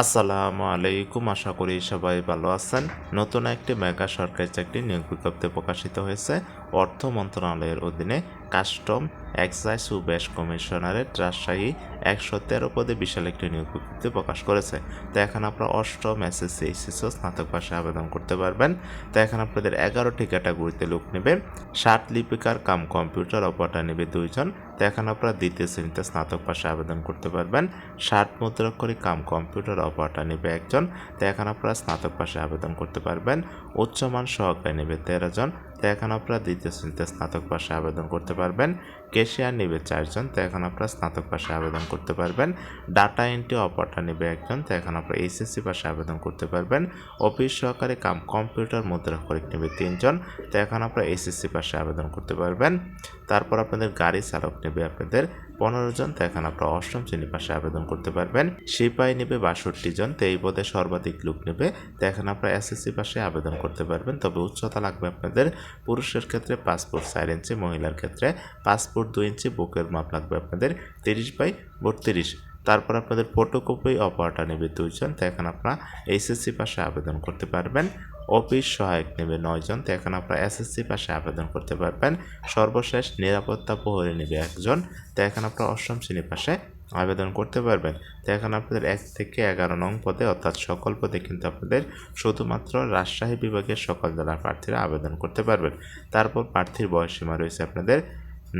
আসসালামু আলাইকুম, আশা করি সবাই ভালো আছেন। নতুন একটি মেগা সরকারি চাকরি নিয়োগ বিজ্ঞপ্তি প্রকাশিত হয়েছে। অর্থ মন্ত্রণালয়ের অধীনে কাস্টম এক্সাইজ ও ব্যাস কমিশনারের রাজশাহী একশো তেরো পদে বিশাল একটি নিয়োগ বিজ্ঞপ্তি প্রকাশ করেছে। তো এখন আপনারা অষ্টম এসএসসি এইচএসও স্নাতক পাশে আবেদন করতে পারবেন। তো এখন আপনাদের এগারোটি ক্যাটাগরিতে লোক নেবে। ষাট লিপিকার, কাম কম্পিউটার, অপারেটর নেবে দুইজন। তো এখন আপনারা দ্বিতীয় শ্রেণীতে স্নাতক পাশে আবেদন করতে পারবেন। ষাট মুদ্রাক্ষরী, কাম কম্পিউটার, অপারেটর নেবে একজন। তো এখন আপনারা স্নাতক পাশে আবেদন করতে পারবেন। উচ্চমান সহকারী নেবে তেরো জন। তো এখন আপনারা দ্বিতীয় শ্রেণীতে স্নাতক পাশে আবেদন করতে পারবেন। কেশিয়ার নিবে চারজন তো এখন আপনারা স্নাতক পাশে আবেদন করতে পারবেন। ডাটা এন্ট্রি অপারেটর নিবে একজন তো এখন আপনারা এইচএসসি পাশে আবেদন করতে পারবেন। অফিস সহকারে কাম, কম্পিউটার মুদ্রা করে নেবে তিনজন তো এখন আপনারা এসএসসি পাশে আবেদন করতে পারবেন। তারপর আপনাদের গাড়ি চালক নেবে আপনাদের পনেরো জন, তো এখন আপনারা অষ্টম শ্রেণি পাশে আবেদন করতে পারবেন। সিপাহী নেবে বাষট্টি জন, তো এই পদে সর্বাধিক লোক নেবে। তো এখন আপনারা এসএসসি পাশে আবেদন করতে পারবেন। তবে উচ্চতা লাগবে আপনাদের পুরুষের ক্ষেত্রে পাসপোর্ট চার ইঞ্চি, মহিলার ক্ষেত্রে পাসপোর্ট দুই ইঞ্চি, বুকের মাপ লাগবে আপনাদের তিরিশ বাই বত্রিশ। তারপর আপনাদের ফটোকপি অপারেটর নেবে দুইজন তো এখন আপনারা এইচএসসি পাশে আবেদন করতে পারবেন। অফিস সহায়ক নেবে নয়জন তো এখন আপনারা এসএসসি পাশে আবেদন করতে পারবেন। সর্বশেষ নিরাপত্তা প্রহরী নেবে একজন, তো এখন আপনারা অষ্টম শ্রেণি পাশে আবেদন করতে পারবেন। তো এখন আপনাদের এক থেকে এগারো নং পদে, অর্থাৎ সকল পদে কিন্তু আপনাদের শুধুমাত্র রাজশাহী বিভাগের সকল জেলার প্রার্থীরা আবেদন করতে পারবেন। তারপর প্রার্থীর বয়সীমা রয়েছে আপনাদের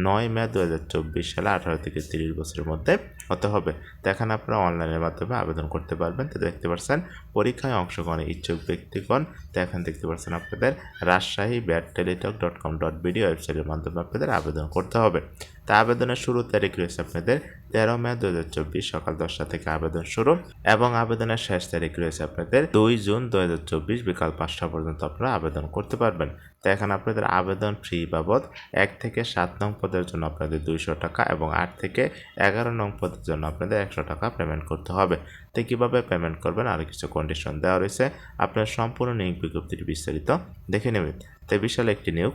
নয় মে দু হাজার চব্বিশ সালে আঠারো থেকে তিরিশ বছরের মধ্যে হতে হবে। তো এখন আপনারা অনলাইনের মাধ্যমে আবেদন করতে পারবেন। তো দেখতে পাচ্ছেন, পরীক্ষায় অংশগ্রহণের ইচ্ছুক ব্যক্তিগণ, তো এখন দেখতে পাচ্ছেন আপনাদের Rajshahi bat Teletalk dot com dot BD ওয়েবসাইটের মাধ্যমে আপনাদের আবেদন করতে হবে। তা আবেদনের শুরু তারিখ রয়েছে আপনাদের তেরো মে দু হাজার চব্বিশ সকাল দশটা থেকে আবেদন শুরু এবং আবেদনের শেষ তারিখ রয়েছে আপনাদের দুই জুন দু হাজার চব্বিশ বিকাল পাঁচটা পর্যন্ত আপনারা আবেদন করতে পারবেন। তো এখন আপনাদের আবেদন ফি বাবদ এক থেকে সাত নং পদের জন্য আপনাদের দুইশো টাকা এবং আট থেকে এগারো নং পদের জন্য আপনাদের একশো টাকা পেমেন্ট করতে হবে। তো কীভাবে পেমেন্ট করবেন আরও কিছু কন্ডিশন দেওয়া রয়েছে আপনার সম্পূর্ণ নিয়োগ বিজ্ঞপ্তির বিস্তারিত দেখে নেবেন। তো বিশাল একটি নিয়োগ